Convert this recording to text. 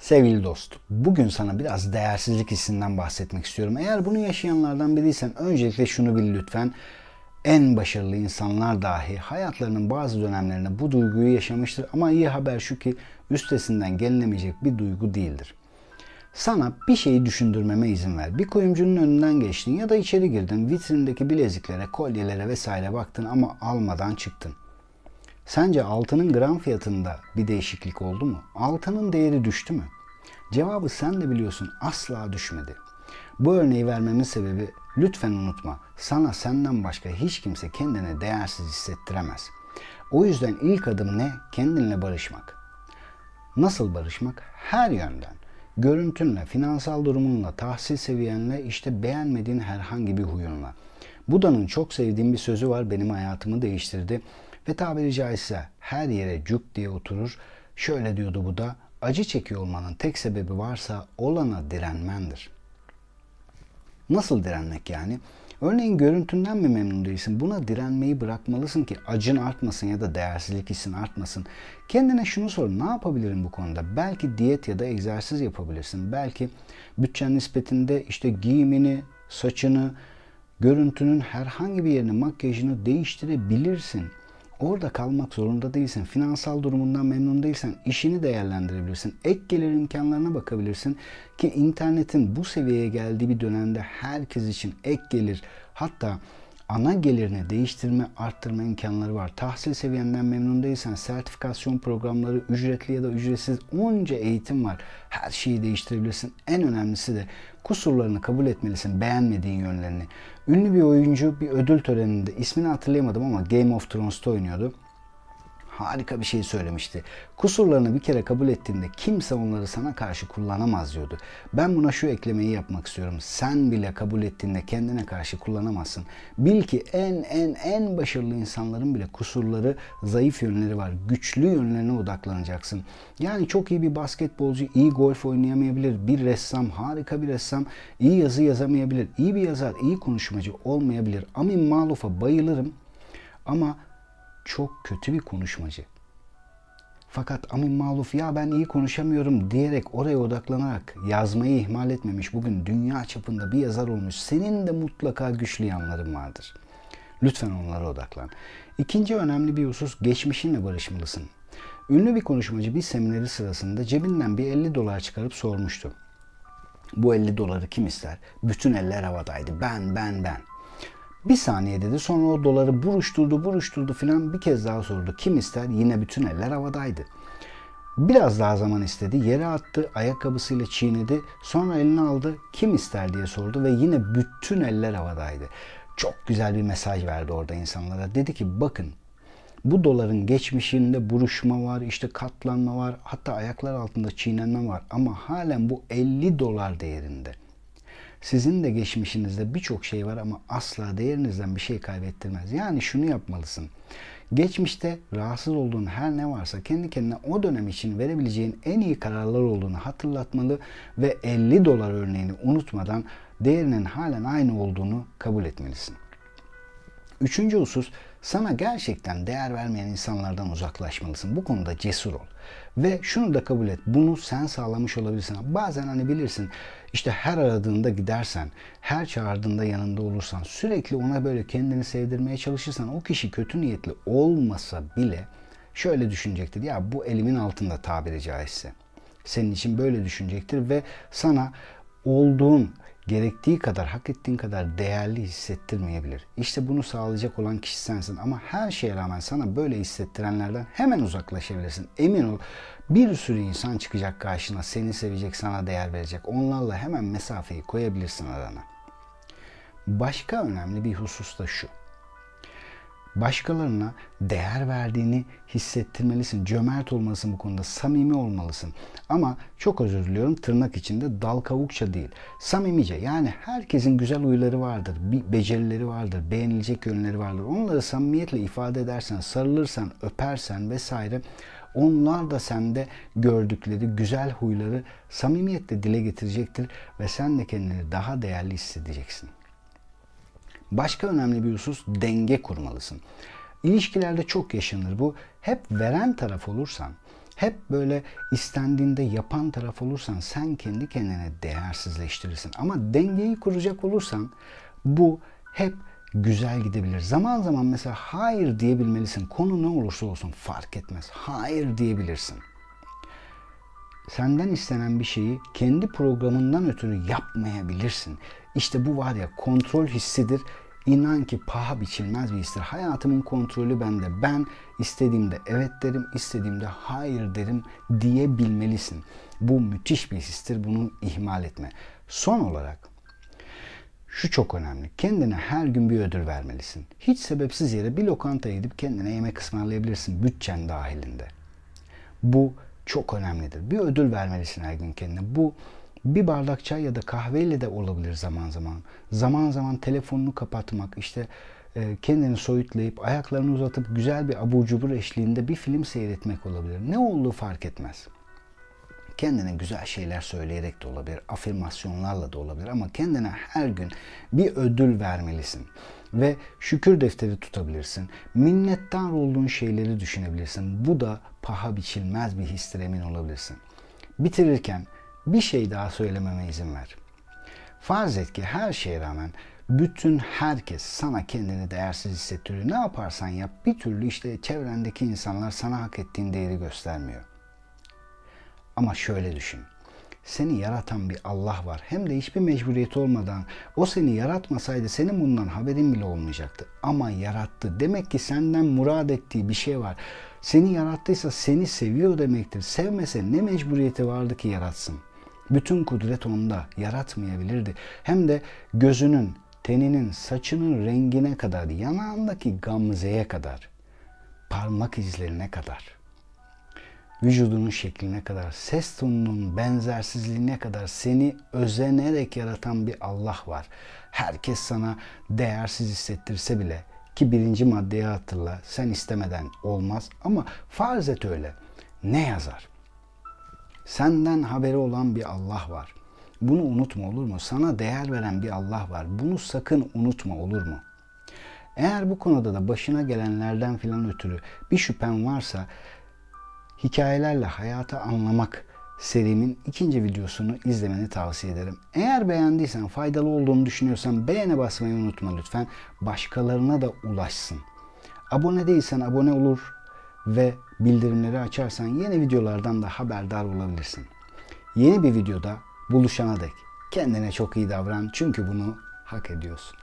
Sevgili dost, bugün sana biraz değersizlik hissinden bahsetmek istiyorum. Eğer bunu yaşayanlardan biriysen öncelikle şunu bil lütfen. En başarılı insanlar dahi hayatlarının bazı dönemlerinde bu duyguyu yaşamıştır. Ama iyi haber şu ki üstesinden gelinemeyecek bir duygu değildir. Sana bir şeyi düşündürmeme izin ver. Bir kuyumcunun önünden geçtin ya da içeri girdin. Vitrindeki bileziklere, kolyelere vesaire baktın ama almadan çıktın. Sence altının gram fiyatında bir değişiklik oldu mu? Altının değeri düştü mü? Cevabı sen de biliyorsun asla düşmedi. Bu örneği vermemin sebebi lütfen unutma. Sana senden başka hiç kimse kendine değersiz hissettiremez. O yüzden ilk adım ne? Kendinle barışmak. Nasıl barışmak? Her yönden. Görüntünle, finansal durumunla, tahsil seviyenle, işte beğenmediğin herhangi bir huyunla. Buda'nın çok sevdiğim bir sözü var, benim hayatımı değiştirdi. Ve tabiri caizse her yere cuk diye oturur. Şöyle diyordu Buda, acı çekiyor olmanın tek sebebi varsa olana direnmendir. Nasıl direnmek yani? Örneğin görüntünden mi memnun değilsin? Buna direnmeyi bırakmalısın ki acın artmasın ya da değersizlik hissin artmasın. Kendine şunu sor. Ne yapabilirim bu konuda? Belki diyet ya da egzersiz yapabilirsin. Belki bütçen nispetinde işte giyimini, saçını, görüntünün herhangi bir yerini, makyajını değiştirebilirsin. Orada kalmak zorunda değilsin. Finansal durumundan memnun değilsen işini değerlendirebilirsin. Ek gelir imkanlarına bakabilirsin ki internetin bu seviyeye geldiği bir dönemde herkes için ek gelir hatta ana gelirini değiştirme, arttırma imkanları var. Tahsil seviyenden memnun değilsen sertifikasyon programları ücretli ya da ücretsiz onca eğitim var. Her şeyi değiştirebilirsin. En önemlisi de kusurlarını kabul etmelisin, beğenmediğin yönlerini. Ünlü bir oyuncu bir ödül töreninde ismini hatırlayamadım ama Game of Thrones'ta oynuyordu harika bir şey söylemişti. Kusurlarını bir kere kabul ettiğinde kimse onları sana karşı kullanamaz diyordu. Ben buna şu eklemeyi yapmak istiyorum. Sen bile kabul ettiğinde kendine karşı kullanamazsın. Bil ki en en en başarılı insanların bile kusurları, zayıf yönleri var. Güçlü yönlerine odaklanacaksın. Yani çok iyi bir basketbolcu iyi golf oynayamayabilir. Bir ressam, harika bir ressam iyi yazı yazamayabilir. İyi bir yazar, iyi konuşmacı olmayabilir. Amin Maluf'a bayılırım. Ama çok kötü bir konuşmacı. Fakat Amin Maluf ya ben iyi konuşamıyorum diyerek oraya odaklanarak yazmayı ihmal etmemiş. Bugün dünya çapında bir yazar olmuş. Senin de mutlaka güçlü yanların vardır. Lütfen onlara odaklan. İkinci önemli bir husus geçmişinle barışmalısın. Ünlü bir konuşmacı bir semineri sırasında cebinden bir 50 dolar çıkarıp sormuştu. Bu 50 doları kim ister? Bütün eller havadaydı. Ben, ben, ben. Bir saniye dedi. Sonra o doları buruşturdu, buruşturdu filan bir kez daha sordu. Kim ister? Yine bütün eller havadaydı. Biraz daha zaman istedi. Yere attı, ayakkabısıyla çiğnedi. Sonra elini aldı. Kim ister diye sordu ve yine bütün eller havadaydı. Çok güzel bir mesaj verdi orada insanlara. Dedi ki bakın bu doların geçmişinde buruşma var, işte katlanma var, hatta ayaklar altında çiğnenme var ama halen bu 50 dolar değerinde. Sizin de geçmişinizde birçok şey var ama asla değerinizden bir şey kaybettirmez. Yani şunu yapmalısın. Geçmişte rahatsız olduğun her ne varsa kendi kendine o dönem için verebileceğin en iyi kararlar olduğunu hatırlatmalı ve 50 dolar örneğini unutmadan değerinin halen aynı olduğunu kabul etmelisin. Üçüncü husus sana gerçekten değer vermeyen insanlardan uzaklaşmalısın. Bu konuda cesur ol. Ve şunu da kabul et. Bunu sen sağlamış olabilirsin. Bazen hani bilirsin işte her aradığında gidersen, her çağırdığında yanında olursan, sürekli ona böyle kendini sevdirmeye çalışırsan o kişi kötü niyetli olmasa bile şöyle düşünecektir. Ya bu elimin altında tabiri caizse. Senin için böyle düşünecektir ve sana olduğun gerektiği kadar, hak ettiğin kadar değerli hissettirmeyebilir. İşte bunu sağlayacak olan kişi sensin ama her şeye rağmen sana böyle hissettirenlerden hemen uzaklaşabilirsin. Emin ol bir sürü insan çıkacak karşına, seni sevecek, sana değer verecek. Onlarla hemen mesafeyi koyabilirsin arana. Başka önemli bir husus da şu başkalarına değer verdiğini hissettirmelisin. Cömert olmalısın bu konuda. Samimi olmalısın. Ama çok özür diliyorum tırnak içinde dal kavukça değil. Samimice yani herkesin güzel huyları vardır. Becerileri vardır. Beğenilecek yönleri vardır. Onları samimiyetle ifade edersen, sarılırsan, öpersen vesaire onlar da sende gördükleri güzel huyları samimiyetle dile getirecektir ve sen de kendini daha değerli hissedeceksin. Başka önemli bir husus denge kurmalısın. İlişkilerde çok yaşanır bu. Hep veren taraf olursan, hep böyle istendiğinde yapan taraf olursan sen kendi kendine değersizleştirirsin. Ama dengeyi kuracak olursan bu hep güzel gidebilir. Zaman zaman mesela hayır diyebilmelisin. Konu ne olursa olsun fark etmez. Hayır diyebilirsin. Senden istenen bir şeyi kendi programından ötürü yapmayabilirsin. İşte bu var ya kontrol hissidir. İnan ki paha biçilmez bir histir. Hayatımın kontrolü bende. Ben istediğimde evet derim, istediğimde hayır derim diyebilmelisin. Bu müthiş bir histir. Bunu ihmal etme. Son olarak şu çok önemli. Kendine her gün bir ödül vermelisin. Hiç sebepsiz yere bir lokantaya gidip kendine yemek ısmarlayabilirsin bütçen dahilinde. Bu çok önemlidir. Bir ödül vermelisin her gün kendine. Bu bir bardak çay ya da kahveyle de olabilir zaman zaman. Zaman zaman telefonunu kapatmak, işte e, kendini soyutlayıp ayaklarını uzatıp güzel bir abur cubur eşliğinde bir film seyretmek olabilir. Ne olduğu fark etmez. Kendine güzel şeyler söyleyerek de olabilir, afirmasyonlarla da olabilir ama kendine her gün bir ödül vermelisin. Ve şükür defteri tutabilirsin. Minnettar olduğun şeyleri düşünebilirsin. Bu da paha biçilmez bir histir emin olabilirsin. Bitirirken bir şey daha söylememe izin ver. Farz et ki her şeye rağmen bütün herkes sana kendini değersiz hissettiriyor. Ne yaparsan yap bir türlü işte çevrendeki insanlar sana hak ettiğin değeri göstermiyor. Ama şöyle düşün. Seni yaratan bir Allah var. Hem de hiçbir mecburiyet olmadan o seni yaratmasaydı senin bundan haberin bile olmayacaktı. Ama yarattı. Demek ki senden murad ettiği bir şey var. Seni yarattıysa seni seviyor demektir. Sevmese ne mecburiyeti vardı ki yaratsın? Bütün kudret onda. Yaratmayabilirdi. Hem de gözünün, teninin, saçının rengine kadar, yanağındaki gamzeye kadar, parmak izlerine kadar vücudunun şekline kadar, ses tonunun benzersizliğine kadar seni özenerek yaratan bir Allah var. Herkes sana değersiz hissettirse bile ki birinci maddeyi hatırla sen istemeden olmaz ama farz et öyle. Ne yazar? Senden haberi olan bir Allah var. Bunu unutma olur mu? Sana değer veren bir Allah var. Bunu sakın unutma olur mu? Eğer bu konuda da başına gelenlerden filan ötürü bir şüphen varsa hikayelerle hayatı anlamak serimin ikinci videosunu izlemeni tavsiye ederim. Eğer beğendiysen, faydalı olduğunu düşünüyorsan beğene basmayı unutma lütfen. Başkalarına da ulaşsın. Abone değilsen abone olur ve bildirimleri açarsan yeni videolardan da haberdar olabilirsin. Yeni bir videoda buluşana dek kendine çok iyi davran çünkü bunu hak ediyorsun.